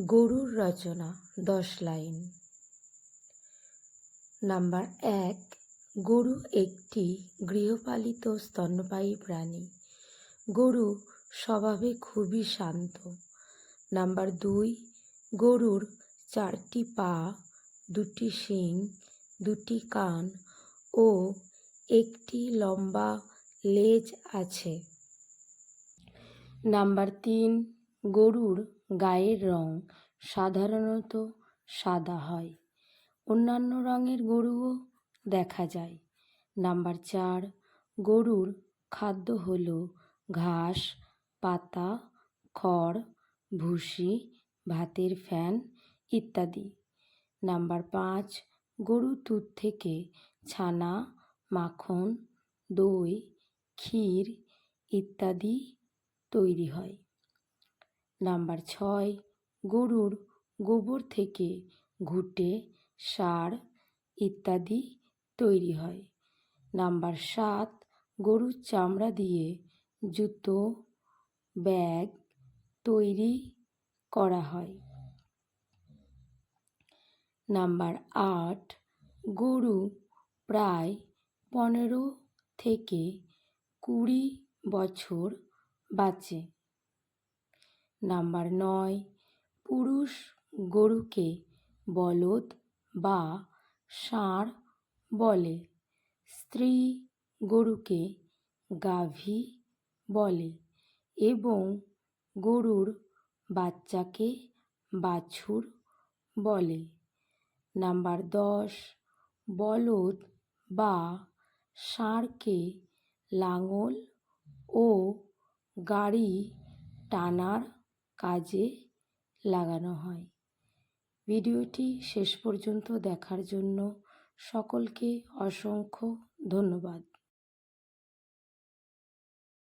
গরুর রচনা, দশ line. Number এক, গরু একটি গৃহপালিত স্তন্যপায়ী প্রাণী। গরু স্বভাবে খুবই শান্ত। নাম্বার দুই, গরুর চারটি পা, দুটি শিং, দুটি কান ও একটি লম্বা লেজ আছে। নাম্বার তিন গরুর গায়ের রং সাধারণত সাদা হয়। অন্যান্য রঙের গরুও দেখা যায়। নাম্বার চার, গরুর খাদ্য হল ঘাস, পাতা, খড়, ভুসি, ভাতের ফ্যান ইত্যাদি। নাম্বার পাঁচ গরুর দুধ থেকে ছানা, মাখন, দই, ক্ষীর ইত্যাদি তৈরি হয়। নাম্বার ছয়, গরুর গোবর থেকে ঘুঁটে, সার ইত্যাদি তৈরি হয়। নাম্বার সাত, গরুর চামড়া দিয়ে জুতো, ব্যাগ তৈরি করা হয়। নাম্বার আট, গরু প্রায় পনেরো থেকে কুড়ি বছর বাঁচে। নাম্বার নয়। পুরুষ গরুকে বলদ বা ষাঁড় বলে। স্ত্রী গরুকে গাভী বলে এবং গরুর বাচ্চাকে বাছুর বলে। নাম্বার দশ, বলদ বা ষাঁড়কে লাঙল ও গাড়ি টানার কাজে লাগানো হয়। ভিডিওটি শেষ পর্যন্ত দেখার জন্য সকলকে অসংখ্য ধন্যবাদ।